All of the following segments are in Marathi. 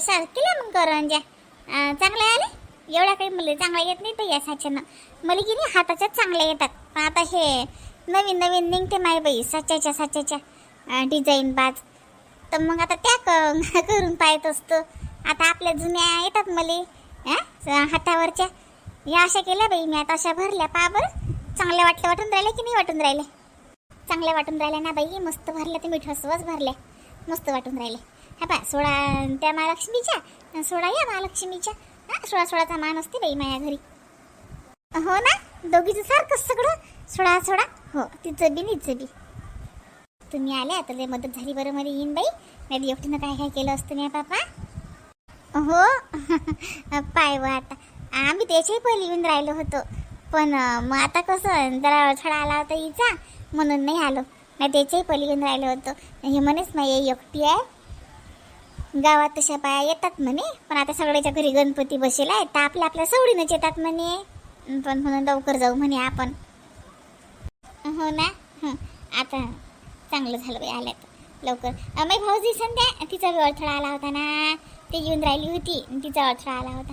सा केल्या मग करंजा अं, चांगल्या आले? एवढ्या काही मला चांगल्या येत नाही तर या साच्यानं. मला की नाही हाताच्याच चांगल्या येतात. पण आता हे नवीन नवीन निघते माय बाई साच्याच्या साच्याच्या. डिझाईन बाज. तर मग आता त्या क- करून पाहत असतो. आता आपल्या जुन्या येतात मले हातावरच्या. या अशा केल्या बाई मी आता अशा भरल्या. पा बरं. चांगल्या वाटल्या वाटून राहिले की नाही वाटून राहिले? चांगल्या वाटून राहिल्या ना बाई मस्त भरल्या ते मिठा भरल्या. मस्त वाटून राहिले. हा पा सोळा त्या महालक्ष्मीच्या सोळा या महालक्ष्मीच्या. हा सोळा सोळाचा मान असते बाई माझ्या घरी. हो ना दोघीचं सारखंच सगळं. सोळा सोळा. हो तिचं बी निचं बी. तुम्ही आल्या तर लय मदत झाली बरं मध्ये येईन बाई. नाही एकटीनं काय काय केलं असतं नाही पापा? हो पाय व आता. आम्ही त्याच्याही पहिले येऊन राहिलो होतो. पण मग आता कसं जरा अडथळा आला होता हिचा म्हणून नाही आलो. नाही त्याच्याही पहिले येऊन राहिलो होतो. हे म्हणेच नाही एकटी आहे. गावात तशा बाया येतात म्हणे. पण आता सगळ्याच्या घरी गणपती बसेला आहे. तर आपल्या आपल्या सवडीनंच येतात म्हणे. पण म्हणून लवकर जाऊ म्हणे आपण. हो ना? हं. आता चांगलं झालं बाई आल्यात. लवकर. अमाई भाऊजी संध्या तिचा बी अडथळा आला होता ना. ते येऊन राहिली होती. तिचा अडथळा आला होता.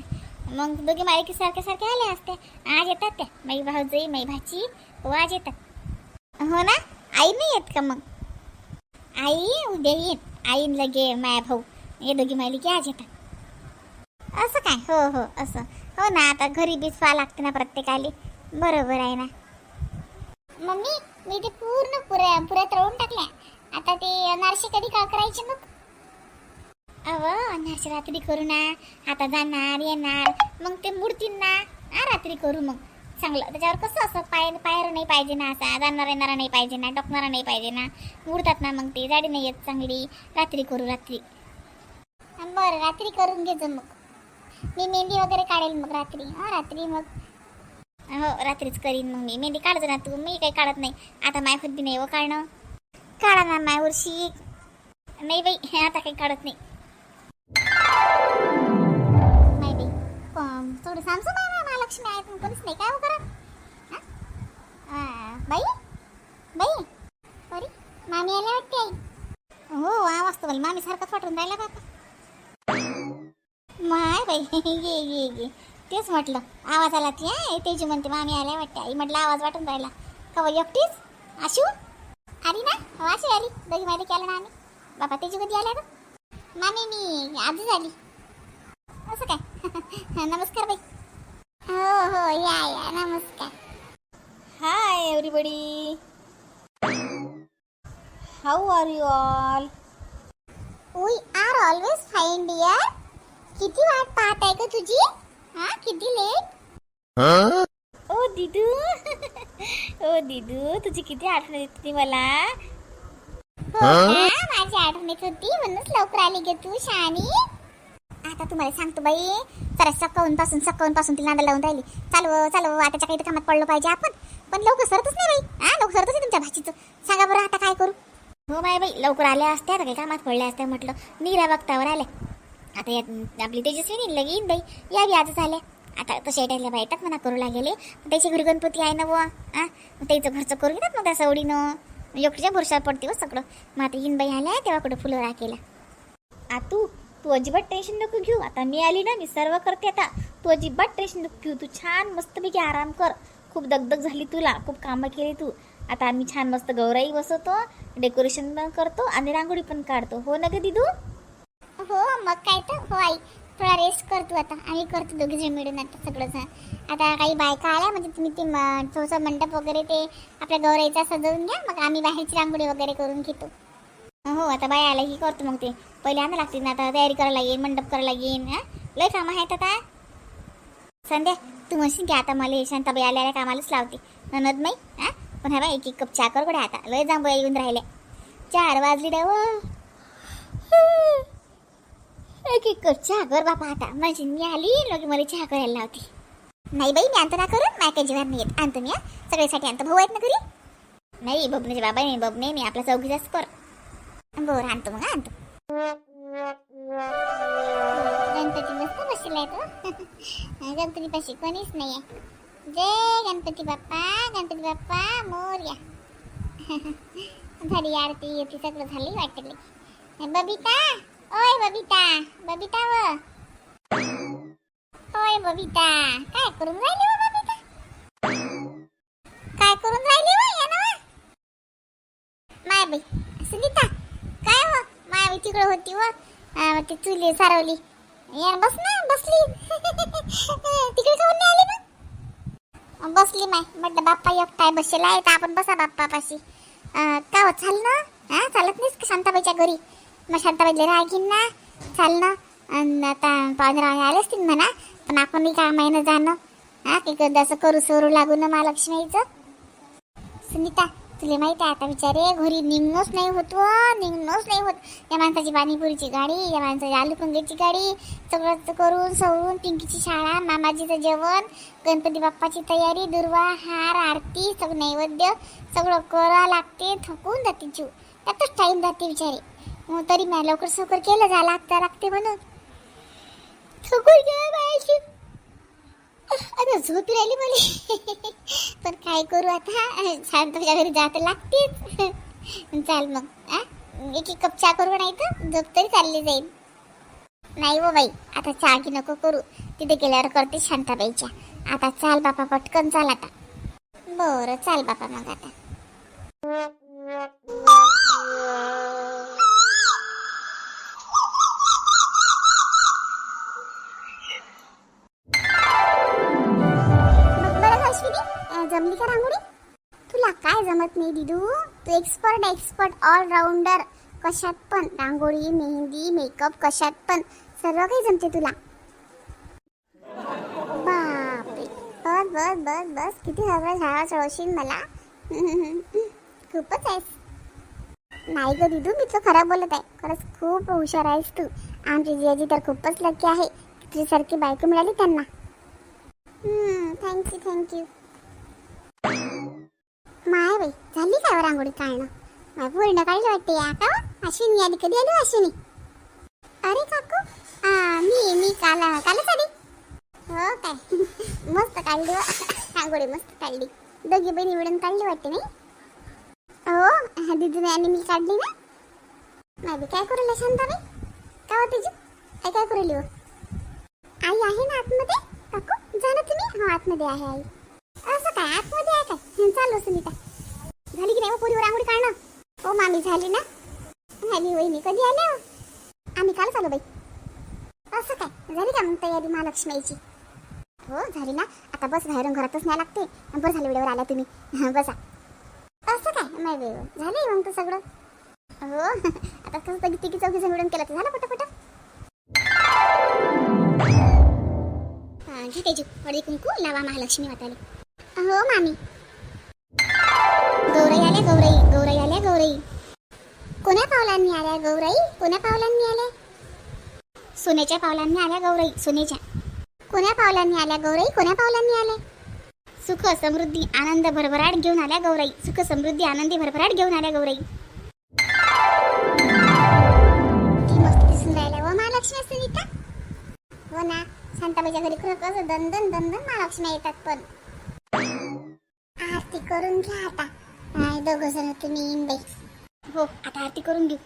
मग दोघे मालिकी सारख्या सारख्या आल्या असत्या. आज येतात त्या. माई भाऊजी माई भाची. हो आज येतात. हो ना? आई नाही येत का मग? आई उद्या येईन. आईन लगे माया भाऊ. हे दोघी मालिकी आज येतात. असं काय? हो हो असं. हो ना आता घरी बीच व्हा लागते ना प्रत्येकाले. बरोबर आहे ना. मम्मी मी ते पूर्ण पुऱ्या पुऱ्यात राहून टाकल्या. आता ते अनारसे कधी का करायचे मग? अव अनारसे रात्री करू ना. आता जाणार येणार. मग ते मुडतील ना रात्री करू मग. चांगलं. त्याच्यावर कसं असं पाय पायर नाही पाहिजे ना असा. जाणार येणारा नाही पाहिजे ना. टोकणारा नाही पाहिजे ना. मुडतात ना मग ते. जाडी नाही येत चांगली. रात्री करू रात्री. बरं रात्री करून घेतो मग. मी मेहंदी वगैरे काढेल मग रात्री. हा रात्री मग. हो रात्रीच करीन मग मी. मेहंदी काढतो ना तू. मी काही काढत नाही. आता माय खुद बी नाही व काढणं. काढा ना माय उर्शी. नाही बाई हे आता काही काढत नाही. नाही बाई पण थोडं सांगतो माय महालक्ष्मी आहे तुम्ही कोणीच नाही. काय हो करा? बाई? बाई? सॉरी मामी आल्या वाटते आई? हो आवाज तो मामी सारखाच वाटून राहिला बाबा काय बाई. ये ये ये. तेच म्हटलं. आवाज आला ती आहे तेजी म्हणते मामी आल्या वाटते. आई म्हटलं आवाज वाटून राहिला. का बाई एकटीच? आशू? आली ना? हो आशू आली. दोघी माहिती केलं ना आम्ही. बाबा तेजी कधी आल्या ना मामी मी आधी आली असं काय? नमस्कार बाई. हो हो या या. नमस्कार. Hi everybody. How are you all? We are always fine dear किती वाट पाहत आहे का तुझी? हा किती लेट? ओ दिदू. ओ दिदू तुझी किती आठवण येत होती मला? हो? माझी आठवण येत होती. म्हणूनच लवकर आली गे तू शहाणी आता तुम्हाला सांगतो बाई. जरा सकाळून पासून सकाळून पासून तिला नांदा लावून राहिली. चालू चालू आताच्या काही तर कामात पडलो पाहिजे आपण. पण लवकर सरतच नाही बाई. हा लवकर सरतच तुमच्या भाषेचं सांगा बरं आता काय करू? हो बाई बाई लवकर आल्या असत्या तर काही कामात पडल्या असत्या म्हटलं. नीरा बघतावर आल्या. आता यात आपली तेजस्वी लगे बाई. या बी आजच आल्या आता तसे येटायला बाई येतात म्हणा करू लागेले. त्याच्या घरी गणपती आहे ना बुवा हा त्याचं घरचं करू घेतात मग त्या सवडीनं एकटीच्या भरशावर पडते हो सगळं. मग आता येईन बाई आल्या तेव्हा कुठं फुलं राखेला. आतू तू अजिबात टेन्शन नको घेऊ. आता मी आली ना मी सर्व करते आता. तू अजिबात टेन्शन नको घेऊ. तू छान मस्तपैकी आराम कर. खूप दगदग झाली तुला. खूप कामं केली तू. आता आम्ही छान मस्त गौराई बसवतो. डेकोरेशन पण करतो आणि रांगोळी पण काढतो. हो ना ग दिदू? मग काय तर हो आई थोडा रेस्ट करतो आता. आम्ही करतो दोघे जण मिळून आता सगळं आता काही बायका आल्या म्हणजे तुम्ही ते थोडंसं मंडप वगैरे ते आपल्या गौराईचा सजवून घ्या मग आम्ही बाहेरची रांगोळी वगैरे करून घेतो. हो आता बाय आल्या की करतो मग ते. पहिले आणा लागते ना आता तयारी करायला येईन मंडप करायला येईन हा? लय कामं आहेत आता. संध्या तू म्हणशील की आता मला शांताबाई आल्या आल्या कामालाच लावते. ननद माई हा? पण हा बाई एक एक कप चहा कर आता. लय जांभूळ्या येऊन राहिल्या. चार वाजली डाव एक एक चहा कर बापा आता. म्हणजे मी आली लगे मला चहा करायला लावते. नाही बाई मी आणतो ना करून माझ्या काही जेवण नाही येत. आणतो मी हा. सगळ्यासाठी आणतो भाऊ आहेत ना घरी? नाही बबनेचे बाबा नाही बबने मी आपला चौघीचाच कर बरं आणतो मग आणतो. गणपती मस्त बसलाय तो. गणपती पाशी कोणीच नाही आहे जय गणपती बाप्पा गणपती बाप्पा मोर्या झाली आरती येते सगळं झाली वाटते बबिता? ओय बबिता. बबिता व? ओय बबिता. काय करून राहिली व बबिता? काय करून राहिली व या ना माय बाई सुनीता काय व? माय बाई तिकडे होती व. अं, ते चुली सारवली. या बस ना बसली. तिकडे काऊन नाही आली मग? बसली माय. म्हटलं बाप्पा एकटाय बसलेला आहे. तर आपण बसा बाप्पा पाशी का हो, चाल ना. हा चालत नाहीस का शांताबाईच्या घरी? मग शांताबाईला रागीन ना चाल ना. आणि आता पंधरा आले असतील म्हणा पण आपण काय महिना जाणं. हा तिकडं कधी असं करू सरू लागू ना महालक्ष्मीचं. सुनीता तुला माहीत आहे आता विचारे घरी निघणंच नाही होत व निघणंच नाही होत. या माणसाची पाणीपुरीची गाडी या माणसाची आलू पंगेची गाडी सगळं करून सवरून पिंकीची शाळा मामाजीचं जेवण गणपती बाप्पाची तयारी दुर्वा हार आरती सगळं नैवेद्य सगळं करा लागते थकून जाते जीव. त्यातच टाईम जाते विचारे हो तरी मी लवकर सवकर केलं जा लागता लागते म्हणून. थकून गेलं आता झोप राहिली मला. पण काय करू आता? शांतच्या घरी जात लागतेच. चाल मग आ? एक एक कप चहा करू नाही तर? झोप तरी चालली जाईल. नाही हो बाई आता चहा की नको करू. तिथे गेल्यावर करते शांताबाईच्या. आता चाल बापा पटकन चाल आता. बरं चाल बापा मग आता. जमत नाही दिदू. तू एक्सपर्ट एक्सपर्ट ऑलराऊंडर कशात पण. रांगोळी मेहंदी मेकअप कशात पण. सर्व काही जमते तुला. बापरे. बस बस बस बस. किती सगळं झाडा चढवशील मला. खूपच आहेस. नाही ग दिदू मी तो खराब बोलत आहे. खरंच खूप हुशार आहेस तू. आमची जियाजी तर खूपच लकी आहे. तुझ्यासारखी बायको मिळाली त्यांना. थँक्यू थँक्यू माय बाई झाली काय वर रांगोळी काढणं माय पूर्ण काढली वाटते या का हो? अश्विनी आली कधी आली अश्विनी अरे काकू मी मी काल कालच आली हो काय मस्त काढली हो. रांगोळी मस्त काढली दोघी बहिणी मिळून काढली वाटते नाही हो दिदीने आणि मी काढली ना माय काय करू राहिली शांताबाई का हो तुझी काय काय करू राहिली हो आई आहे ना आतमध्ये काकू जा तुम्ही हो आतमध्ये आहे आई असं काय आतमध्ये आहे काय हं, चालू सुनीता झाली की नाही हो पोरीवर आंघोळी काढणं? हो मामी झाली ना. झाली वहिनी कधी आल्या हो? आम्ही काल चालू बाई. असं काय? झाली का मग तयारी महालक्ष्मीची? हो झाली ना. आता बस बाहेरून घरातच नाही लागते. बरं झालं वेळेवर आल्या तुम्ही. बसा. असं काय? नाही बाई झालं मग तर सगळं. हो आता कसं तरी तिघी चौघीचं मिळून केलं तर झालं पटापट. घे तेजू. हळदी कुंकू लावा महालक्ष्मी वाटाले हो मामी. गौराई आल्या गौराई गौराई आल्या गौराई. कोण्या पावलांनी आल्या गौराई? कोण्या पावलांनी आल्या? सोन्याच्या पावलांनी आल्या गौराई सोन्याच्या. कोण्या पावलांनी आल्या गौराई? कोण्या पावलांनी आल्या? सुख समृद्धी आनंद भरभराट घेऊन आल्या गौराई. सुख समृद्धी आनंदी भरभराट घेऊन आल्या गौराई. मस्त दिसून राहिल्या व महालक्ष्मी सुनीता हो ना शांताबाईच्या घरी खरं कसं दंदन दंदन महालक्ष्मी येतात पण. आरती करून घ्या आता. दोघ जण तुम्ही येईन बाई. हो आता आरती करून घेऊ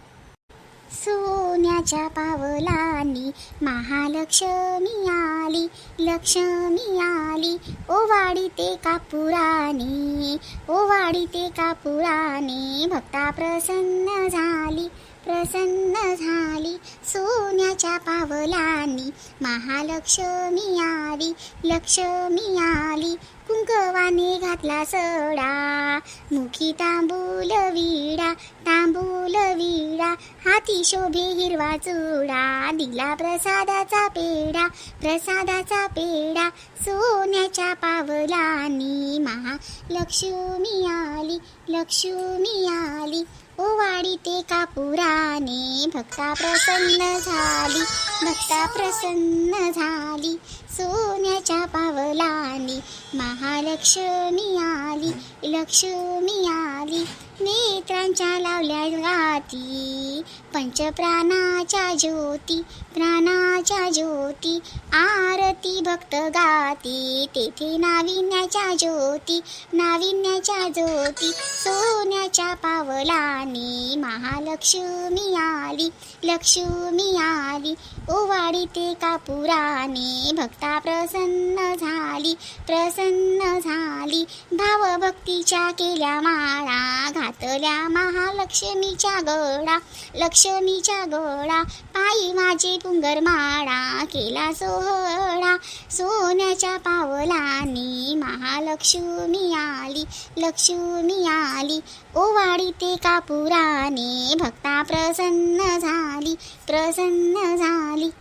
सोन्याच्या पावलांनी महालक्ष्मी आली लक्ष्मी आली. ओ वाडी ते कापुराणी ओ वाडी ते कापुराणी भक्ता प्रसन्न झाली. प्रसन्न झाली सोन्याच्या पावलांनी महालक्ष्मी आली लक्ष्मी आली कुंकवाने घातला सडा. मुखी तांबूल विडा तांबूल विडा हाती शोभे हिरवा चुडा. दिला प्रसादाचा पेडा प्रसादाचा पेडा सोन्याच्या पावलांनी महालक्ष्मी आली लक्ष्मी आली. ओवाडी ते कापुराने. भक्ता प्रसन्न झाली भक्ता प्रसन्न झाली. सोन्याच्या पावलाने महालक्ष्मी आली लक्ष्मी आली. नेत्रांच्या लावल्या गाती पंचप्राणाच्या ज्योती प्राणाच्या ज्योती आरती भक्त गाती. तेथे नाविन्याच्या ज्योती नाविन्याच्या ज्योती सोन्याच्या पावलाने महालक्ष्मी आली लक्ष्मी आली. ओवाडी ते कापुराने भक्ता प्रसन्न झाली प्रसन्न झाली. भावभक्तीच्या केल्या माळा घातल्या महालक्ष्मीच्या गळा. लक्ष्मीच्या गळा पायी माझे पुंगर माळा केला सोहळा. सोन्याच्या पावलाने महालक्ष्मी आली लक्ष्मी आली. ओवाडी ते कापुराने भक्ता प्रसन्न झाली प्रसन्न झाली. म्हणाली